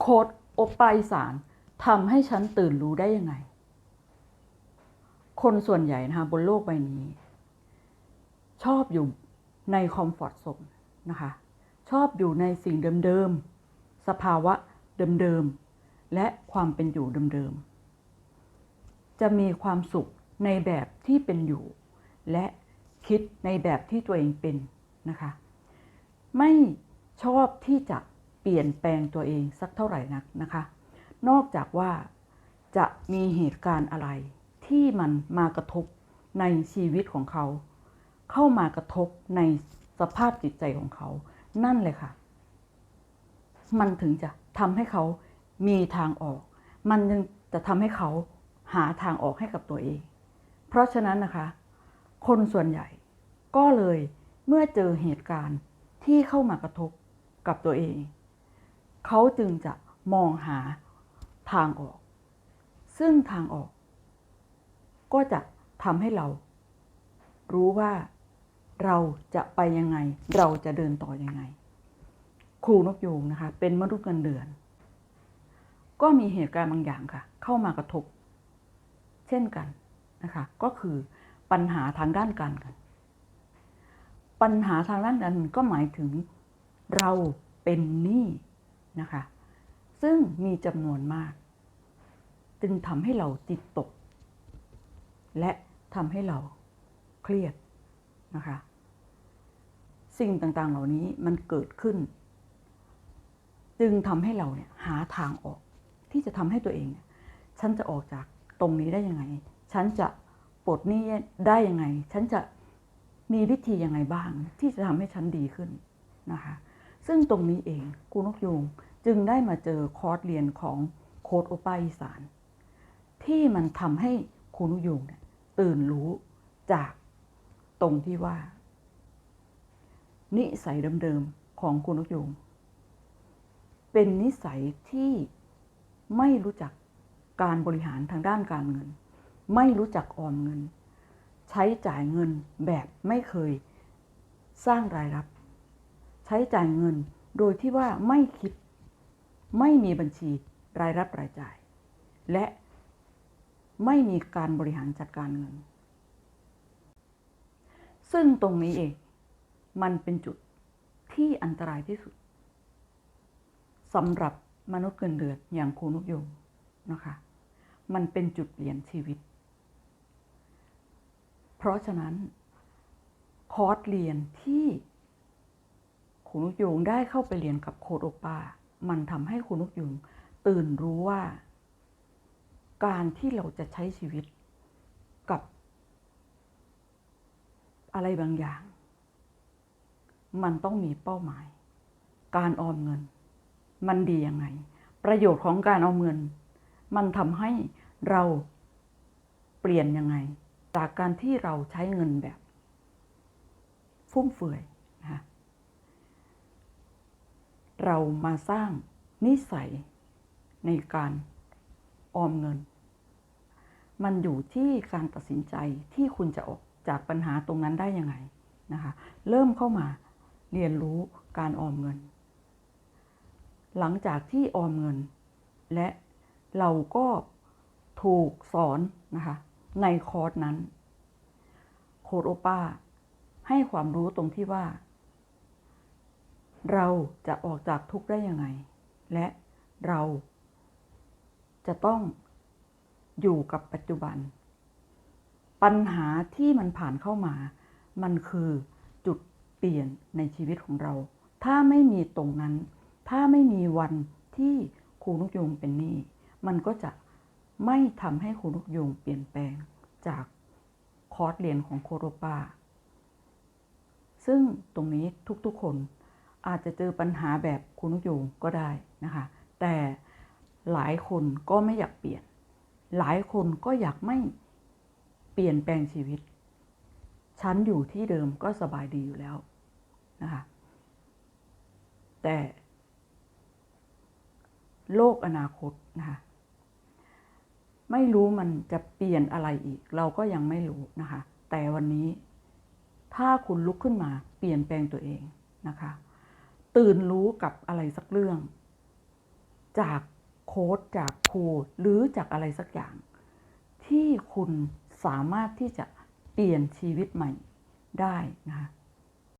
โค้ดโอปาอีสานทำให้ฉันตื่นรู้ได้ยังไง คนส่วนใหญ่นะคะบนโลกใบนี้ ชอบอยู่ในคอมฟอร์ทโซนนะคะ ชอบอยู่ในสิ่งเดิมๆ สภาวะเดิมๆ และความเป็นอยู่เดิมๆ จะมีความสุขในแบบที่เป็นอยู่ และคิดในแบบที่ตัวเองเป็นนะคะ ไม่ชอบที่จะ เปลี่ยนแปลงตัวเองสักเท่าไหร่นักนะคะ นอกจากว่าจะมีเหตุการณ์อะไร ที่มันมากระทบในชีวิตของเขา เข้ามากระทบในสภาพจิตใจของเขา นั่นเลยค่ะ มันถึงจะทำให้เขามีทางออก มันยังจะทำให้เขาหาทางออกให้กับตัวเอง เพราะฉะนั้นนะคะ คนส่วนใหญ่ก็เลยเมื่อเจอเหตุการณ์ที่เข้ามากระทบกับตัวเอง เขาจึงจะมองหาทางออก ซึ่งทางออก ก็จะทำให้เรา รู้ว่าเราจะไปยังไง เราจะเดินต่อยังไง ครูนกยูงนะคะ เป็นมนุษย์เงินเดือน ก็มีเหตุการณ์บางอย่างค่ะ เข้ามากระทบ เช่นกันนะคะ ก็คือปัญหาทางด้านการเงินปัญหาทางด้านการเงินก็หมายถึงเราเป็นหนี้ นะคะ ซึ่งมีจำนวนมาก จึงทำให้เราจิตตก และทำให้เราเครียดนะคะ สิ่งต่างๆเหล่านี้มันเกิดขึ้น จึงทำให้เราเนี่ยหาทางออก ที่จะทำให้ตัวเองเนี่ยฉันจะออกจากตรงนี้ได้ยังไง ฉันจะปลดหนี้ได้ยังไง ฉันจะมีวิธียังไงบ้าง ที่จะทำให้ฉันดีขึ้นนะคะ ซึ่งตรงนี้เองครูนกยูงจึงได้มาเจอคอร์สเรียนของโค้ดโอปาอีสาน ที่มันทำให้ครูนกยูงเนี่ยตื่นรู้จากตรงที่ว่า นิสัยเดิมๆของครูนกยูงเป็นนิสัยที่ไม่รู้จักการบริหารทางด้านการเงิน ไม่รู้จักออมเงิน ใช้จ่ายเงินแบบไม่เคยสร้างรายรับ ช้จ่ายเงินโดยที่ว่าไม่คิด ไม่มีบัญชีรายรับรายจ่าย และไม่มีการบริหารจัดการเงิน ซึ่งตรงนี้เอง มันเป็นจุดที่อันตรายที่สุดสำหรับมนุษย์เกินเดือนอย่างครูนุกยงนะคะ มันเป็นจุดเปลี่ยนชีวิต เพราะฉะนั้น คอร์สเรียนที่ ครูนกยูงได้เข้าไปเรียนกับโคดโอปา มันทำให้ครูนกยูงตื่นรู้ว่า การที่เราจะใช้ชีวิตกับ อะไรบางอย่าง มันต้องมีเป้าหมาย การออมเงิน มันดียังไง ประโยชน์ของการออมเงิน มันทำให้เราเปลี่ยนยังไง จากการที่เราใช้เงินแบบ ฟุ่มเฟือยนะคะ เรามาสร้างนิสัยในการออมเงิน มันอยู่ที่การตัดสินใจที่คุณจะออกจากปัญหาตรงนั้นได้ยังไงนะคะ เริ่มเข้ามาเรียนรู้การออมเงิน หลังจากที่ออมเงิน และเราก็ถูกสอนนะคะในคอร์สนั้น โคดโอป้าให้ความรู้ตรงที่ว่า เราจะออกจากทุกข์ได้ยังไง และเราจะต้องอยู่กับปัจจุบัน ปัญหาที่มันผ่านเข้ามา มันคือจุดเปลี่ยนในชีวิตของเรา ถ้าไม่มีตรงนั้น ถ้าไม่มีวันที่ครูนกยูงเป็นหนี้มันก็จะไม่ทำให้ครูนกยูงเปลี่ยนแปลงจากคอร์สเรียนของโคโรปาซึ่งตรงนี้ทุกๆคน อาจจะเจอปัญหาแบบครูนกยูงก็ได้นะคะ แต่หลายคนก็ไม่อยากเปลี่ยน หลายคนก็อยากไม่เปลี่ยนแปลงชีวิต ฉันอยู่ที่เดิมก็สบายดีอยู่แล้วนะคะ แต่ โลกอนาคตนะคะไม่รู้มันจะเปลี่ยนอะไรอีก เราก็ยังไม่รู้นะคะ แต่วันนี้ถ้าคุณลุกขึ้นมาเปลี่ยนแปลงตัวเองนะคะ ตื่นรู้กับอะไรสักเรื่อง จากโค้ดจากครูหรือจากอะไรสักอย่าง ที่คุณสามารถที่จะเปลี่ยนชีวิตใหม่ได้นะคะ